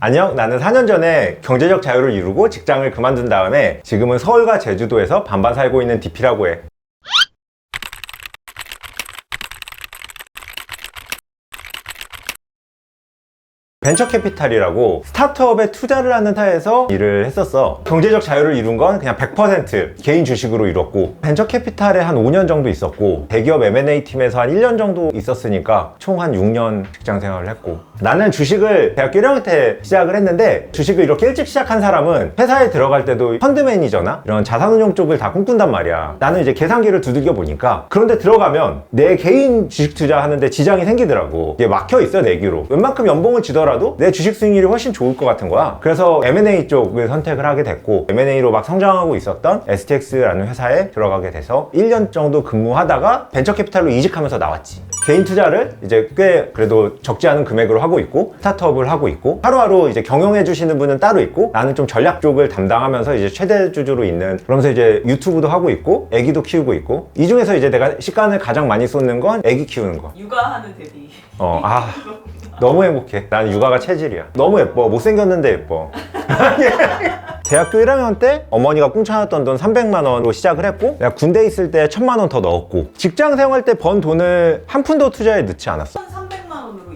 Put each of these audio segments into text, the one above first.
안녕, 나는 4년 전에 경제적 자유를 이루고 직장을 그만둔 다음에 지금은 서울과 제주도에서 반반 살고 있는 DP라고 해. 벤처 캐피탈이라고 스타트업에 투자를 하는 타에서 일을 했었어. 경제적 자유를 이룬 건 그냥 100% 개인 주식으로 이뤘고 벤처 캐피탈에 한 5년 정도 있었고 대기업 M&A 팀에서 한 1년 정도 있었으니까 총 한 6년 직장 생활을 했고 나는 주식을 대학교 1학년 때 시작을 했는데 주식을 이렇게 일찍 시작한 사람은 회사에 들어갈 때도 펀드 매니저나 이런 자산운용 쪽을 다 꿈꾼단 말이야. 나는 이제 계산기를 두들겨 보니까 그런데 들어가면 내 개인 주식 투자하는데 지장이 생기더라고. 이게 막혀 있어 내 귀로. 웬만큼 연봉을 주더라도 내 주식 수익률이 훨씬 좋을 것 같은 거야. 그래서 M&A 쪽을 선택을 하게 됐고 M&A로 막 성장하고 있었던 STX라는 회사에 들어가게 돼서 1년 정도 근무하다가 벤처 캐피탈로 이직하면서 나왔지. 개인 투자를 이제 꽤 그래도 적지 않은 금액으로 하고 있고 스타트업을 하고 있고 하루하루 이제 경영해 주시는 분은 따로 있고 나는 좀 전략 쪽을 담당하면서 이제 최대 주주로 있는 그러면서 이제 유튜브도 하고 있고 애기도 키우고 있고 이 중에서 이제 내가 시간을 가장 많이 쏟는 건 애기 키우는 거. 육아하는 대비. 어, 아. 너무 행복해. 난 육아 가 체질이야. 너무 예뻐. 못생겼는데 예뻐. 대학교 1학년 때 어머니가 꿈쳐놨던 돈 300만 원으로 시작을 했고 내가 군대 있을 때 1000만 원 더 넣었고 직장 생활 때 번 돈을 한 푼도 투자에 넣지 않았어. 1,300만 원으로.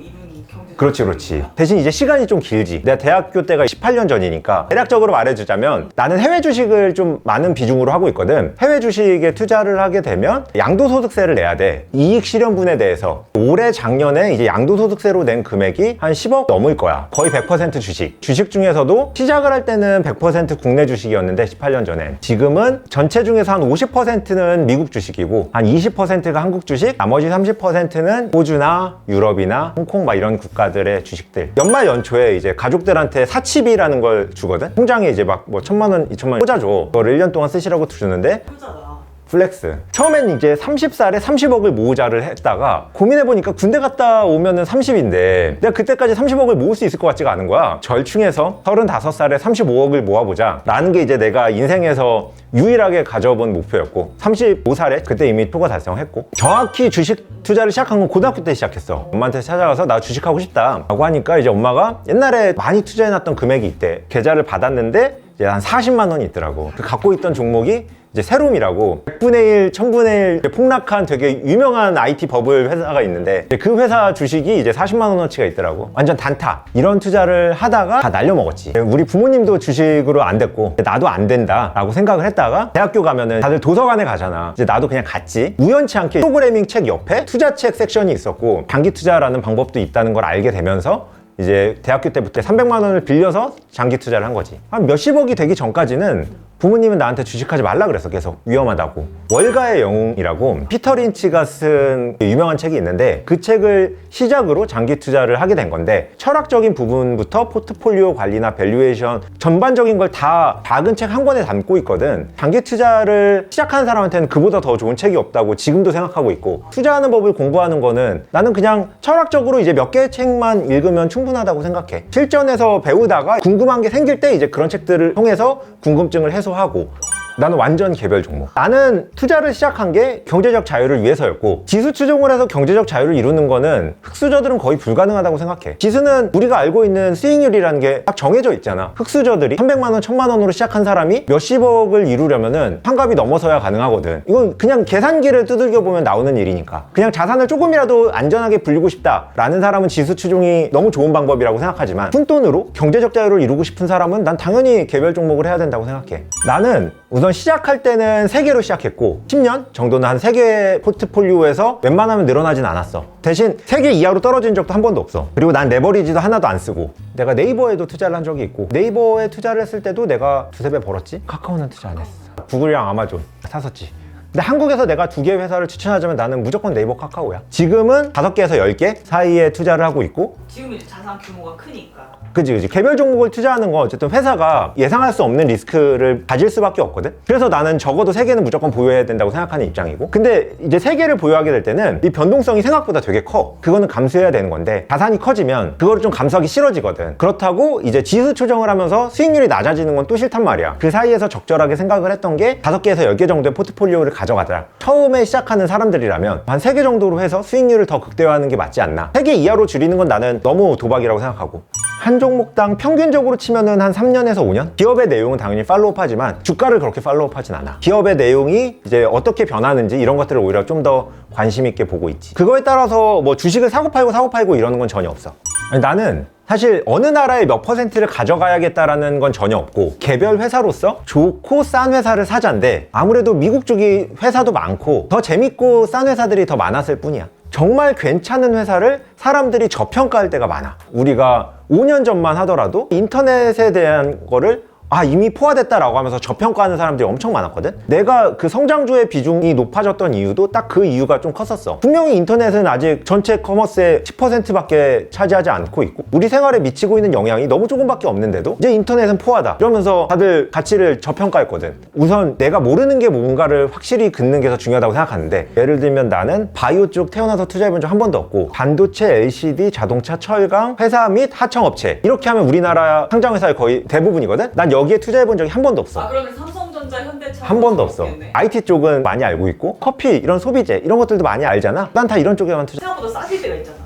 그렇지 그렇지. 대신 이제 시간이 좀 길지. 내가 대학교 때가 18년 전이니까 대략적으로 말해주자면 나는 해외 주식을 좀 많은 비중으로 하고 있거든. 해외 주식에 투자를 하게 되면 양도소득세를 내야 돼. 이익 실현분에 대해서. 올해 작년에 이제 양도소득세로 낸 금액이 한 10억 넘을 거야. 거의 100% 주식. 주식 중에서도 시작을 할 때는 100% 국내 주식이었는데 18년 전에. 지금은 전체 중에서 한 50%는 미국 주식이고 한 20%가 한국 주식 나머지 30%는 호주나 유럽이나 홍콩 막 이런 국가 들의 주식들. 연말 연초에 이제 가족들한테 사치비라는 걸 주거든? 통장에 이제 막 뭐 천만 원, 이천만 원 꽂아줘. 그거를 1년 동안 쓰시라고 주는데 효자다. 플렉스. 처음엔 이제 30살에 30억을 모으자를 했다가 고민해보니까 군대 갔다 오면은 30인데 내가 그때까지 30억을 모을 수 있을 것 같지가 않은 거야. 절충해서 35살에 35억을 모아보자. 라는 게 이제 내가 인생에서 유일하게 가져본 목표였고 35살에 그때 이미 표가 달성했고 정확히 주식 투자를 시작한 건 고등학교 때 시작했어. 엄마한테 찾아가서 나 주식하고 싶다. 라고 하니까 이제 엄마가 옛날에 많이 투자해놨던 금액이 있대. 계좌를 받았는데 이제 한 40만 원이 있더라고. 그 갖고 있던 종목이 이제 세롬이라고 100분의 1, 1000분의 1 폭락한 되게 유명한 IT 버블 회사가 있는데 그 회사 주식이 이제 40만 원어치가 있더라고. 완전 단타. 이런 투자를 하다가 다 날려먹었지. 우리 부모님도 주식으로 안 됐고 나도 안 된다 라고 생각을 했다가 대학교 가면은 다들 도서관에 가잖아. 이제 나도 그냥 갔지. 우연치 않게 프로그래밍 책 옆에 투자책 섹션이 있었고 장기 투자라는 방법도 있다는 걸 알게 되면서 이제 대학교 때부터 300만 원을 빌려서 장기 투자를 한 거지. 한 몇십억이 되기 전까지는 부모님은 나한테 주식하지 말라 그랬어 계속. 위험하다고. 월가의 영웅이라고 피터 린치가 쓴 유명한 책이 있는데 그 책을 시작으로 장기 투자를 하게 된 건데 철학적인 부분부터 포트폴리오 관리나 밸류에이션 전반적인 걸 다 작은 책 한 권에 담고 있거든. 장기 투자를 시작하는 사람한테는 그보다 더 좋은 책이 없다고 지금도 생각하고 있고 투자하는 법을 공부하는 거는 나는 그냥 철학적으로 이제 몇 개의 책만 읽으면 충분 하다고 생각해. 실전에서 배우다가 궁금한 게 생길 때 이제 그런 책들을 통해서 궁금증을 해소하고 나는 완전 개별 종목. 나는 투자를 시작한 게 경제적 자유를 위해서였고 지수 추종을 해서 경제적 자유를 이루는 거는 흑수저들은 거의 불가능하다고 생각해. 지수는 우리가 알고 있는 수익률이라는 게 딱 정해져 있잖아. 흑수저들이 300만 원, 1000만 원으로 시작한 사람이 몇십억을 이루려면은 환갑이 넘어서야 가능하거든. 이건 그냥 계산기를 두들겨 보면 나오는 일이니까. 그냥 자산을 조금이라도 안전하게 불리고 싶다라는 사람은 지수 추종이 너무 좋은 방법이라고 생각하지만 푼 돈으로 경제적 자유를 이루고 싶은 사람은 난 당연히 개별 종목을 해야 된다고 생각해. 나는 우선 시작할 때는 3개로 시작했고 10년 정도는 한 3개 포트폴리오에서 웬만하면 늘어나진 않았어. 대신 3개 이하로 떨어진 적도 한 번도 없어. 그리고 난 레버리지도 하나도 안 쓰고 내가 네이버에도 투자를 한 적이 있고 네이버에 투자를 했을 때도 내가 두세 배 벌었지? 카카오는 투자 안 했어. 구글이랑 아마존 샀었지 근데 한국에서 내가 두 개의 회사를 추천하자면 나는 무조건 네이버 카카오야. 지금은 다섯 개에서 열 개 사이에 투자를 하고 있고. 지금 이제 자산 규모가 크니까. 그지 그지. 개별 종목을 투자하는 건 어쨌든 회사가 예상할 수 없는 리스크를 가질 수밖에 없거든. 그래서 나는 적어도 세 개는 무조건 보유해야 된다고 생각하는 입장이고. 근데 이제 세 개를 보유하게 될 때는 이 변동성이 생각보다 되게 커. 그거는 감수해야 되는 건데 자산이 커지면 그거를 좀 감수하기 싫어지거든. 그렇다고 이제 지수 조정을 하면서 수익률이 낮아지는 건 또 싫단 말이야. 그 사이에서 적절하게 생각을 했던 게 다섯 개에서 열 개 정도의 포트폴리오를 가 져가자. 처음에 시작하는 사람들이라면 한세개 정도로 해서 수익률을 더 극대화하는 게 맞지 않나. 세개 이하로 줄이는 건 나는 너무 도박이라고 생각하고. 한 종목당 평균적으로 치면은 한 3년에서 5년? 기업의 내용은 당연히 팔로우하지만 주가를 그렇게 팔로우하진 않아. 기업의 내용이 이제 어떻게 변하는지 이런 것들을 오히려 좀 더 관심 있게 보고 있지. 그거에 따라서 뭐 주식을 사고 팔고 사고 팔고 이러는 건 전혀 없어. 아니, 나는 사실 어느 나라의 몇 퍼센트를 가져가야겠다라는 건 전혀 없고 개별 회사로서 좋고 싼 회사를 사자인데 아무래도 미국 쪽이 회사도 많고 더 재밌고 싼 회사들이 더 많았을 뿐이야. 정말 괜찮은 회사를 사람들이 저평가할 때가 많아. 우리가 5년 전만 하더라도 인터넷에 대한 거를 아 이미 포화됐다라고 하면서 저평가하는 사람들이 엄청 많았거든? 내가 그 성장주의 비중이 높아졌던 이유도 딱 그 이유가 좀 컸었어. 분명히 인터넷은 아직 전체 커머스의 10%밖에 차지하지 않고 있고 우리 생활에 미치고 있는 영향이 너무 조금밖에 없는데도 이제 인터넷은 포화다. 이러면서 다들 가치를 저평가했거든. 우선 내가 모르는 게 뭔가를 확실히 긋는 게 더 중요하다고 생각하는데 예를 들면 나는 바이오 쪽 태어나서 투자해본 적 한 번도 없고 반도체, LCD, 자동차, 철강, 회사 및 하청업체 이렇게 하면 우리나라 상장회사의 거의 대부분이거든? 난 여 기에 투자해 본 적이 한 번도 없어 아 그러면 삼성전자, 현대차 한 번도 없어. 없겠네. IT 쪽은 많이 알고 있고 커피 이런 소비재 이런 것들도 많이 알잖아. 난 다 이런 쪽에만 투자. 생각보다 싸질 때가 있잖아.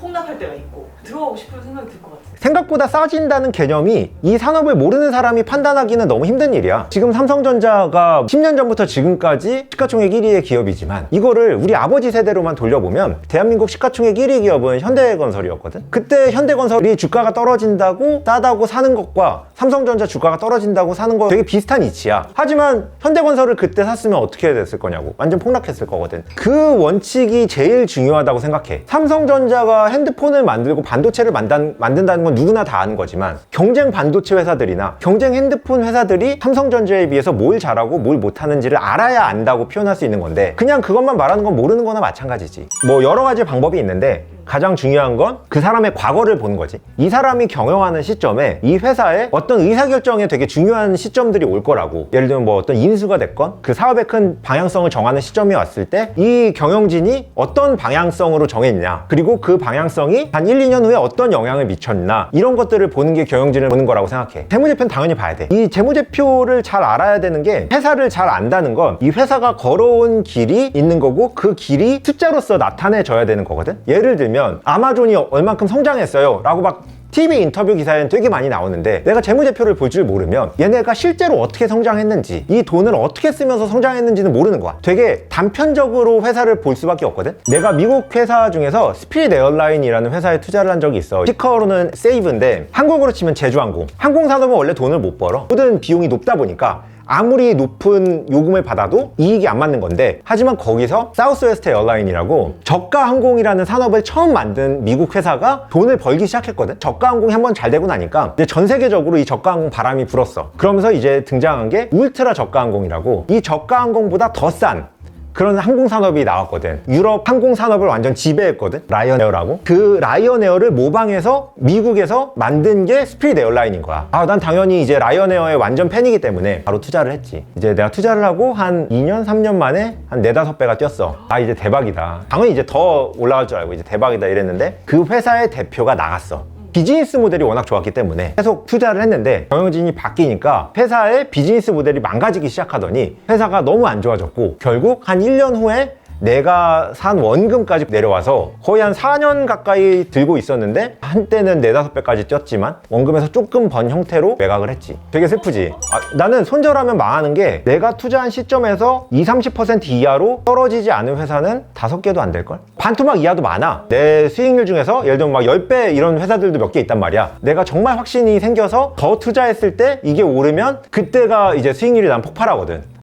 폭락할 때가 있고 들어가고 싶은 생각이 들 것 같아. 생각보다 싸진다는 개념이 이 산업을 모르는 사람이 판단하기는 너무 힘든 일이야. 지금 삼성전자가 10년 전부터 지금까지 시가총액 1위의 기업이지만 이거를 우리 아버지 세대로만 돌려보면 대한민국 시가총액 1위 기업은 현대건설이었거든. 그때 현대건설이 주가가 떨어진다고 싸다고 사는 것과 삼성전자 주가가 떨어진다고 사는 거 되게 비슷한 이치야. 하지만 현대건설을 그때 샀으면 어떻게 됐을 거냐고. 완전 폭락했을 거거든. 그 원칙이 제일 중요하다고 생각해. 삼성전자가 핸드폰을 만들고 반도체를 만단, 만든다는 건 누구나 다 아는 거지만 경쟁 반도체 회사들이나 경쟁 핸드폰 회사들이 삼성전자에 비해서 뭘 잘하고 뭘 못하는지를 알아야 안다고 표현할 수 있는 건데 그냥 그것만 말하는 건 모르는 거나 마찬가지지. 뭐 여러 가지 방법이 있는데 가장 중요한 건 그 사람의 과거를 보는 거지. 이 사람이 경영하는 시점에 이 회사에 어떤 의사결정에 되게 중요한 시점들이 올 거라고. 예를 들면 뭐 어떤 인수가 됐건 그 사업의 큰 방향성을 정하는 시점이 왔을 때 이 경영진이 어떤 방향성으로 정했냐. 그리고 그 방향성이 한 1, 2년 후에 어떤 영향을 미쳤나. 이런 것들을 보는 게 경영진을 보는 거라고 생각해. 재무제표는 당연히 봐야 돼. 이 재무제표를 잘 알아야 되는 게 회사를 잘 안다는 건 이 회사가 걸어온 길이 있는 거고 그 길이 숫자로서 나타내져야 되는 거거든. 예를 들면 아마존이 얼만큼 성장했어요. 라고 막 TV 인터뷰 기사에는 되게 많이 나오는데 내가 재무제표를 볼 줄 모르면 얘네가 실제로 어떻게 성장했는지 이 돈을 어떻게 쓰면서 성장했는지는 모르는 거야. 되게 단편적으로 회사를 볼 수밖에 없거든. 내가 미국 회사 중에서 스피릿 에어라인이라는 회사에 투자를 한 적이 있어. 티커로는 세이브인데 한국으로 치면 제주항공. 항공산업은 원래 돈을 못 벌어. 모든 비용이 높다 보니까 아무리 높은 요금을 받아도 이익이 안 맞는 건데 하지만 거기서 사우스웨스트 에어라인이라고 저가 항공이라는 산업을 처음 만든 미국 회사가 돈을 벌기 시작했거든? 저가 항공이 한번 잘 되고 나니까 이제 전 세계적으로 이 저가 항공 바람이 불었어. 그러면서 이제 등장한 게 울트라 저가 항공이라고 이 저가 항공보다 더 싼 그런 항공산업이 나왔거든. 유럽 항공산업을 완전 지배했거든. 라이언에어라고. 그 라이언에어를 모방해서 미국에서 만든 게 스피릿 에어라인인 거야. 아, 난 당연히 이제 라이언에어의 완전 팬이기 때문에 바로 투자를 했지. 이제 내가 투자를 하고 한 2년, 3년 만에 한 4, 5배가 뛰었어. 아, 이제 대박이다. 당연히 이제 더 올라갈 줄 알고 이제 대박이다 이랬는데 그 회사의 대표가 나갔어. 비즈니스 모델이 워낙 좋았기 때문에 계속 투자를 했는데 경영진이 바뀌니까 회사의 비즈니스 모델이 망가지기 시작하더니 회사가 너무 안 좋아졌고 결국 한 1년 후에 내가 산 원금까지 내려와서 거의 한 4년 가까이 들고 있었는데 한때는 4, 5배까지 뛰었지만 원금에서 조금 번 형태로 매각을 했지. 되게 슬프지? 아, 나는 손절하면 망하는 게 내가 투자한 시점에서 20, 30% 이하로 떨어지지 않은 회사는 5개도 안 될걸? 반토막 이하도 많아. 내 수익률 중에서 예를 들면 막 10배 이런 회사들도 몇 개 있단 말이야. 내가 정말 확신이 생겨서 더 투자했을 때 이게 오르면 그때가 이제 수익률이 난 폭발하거든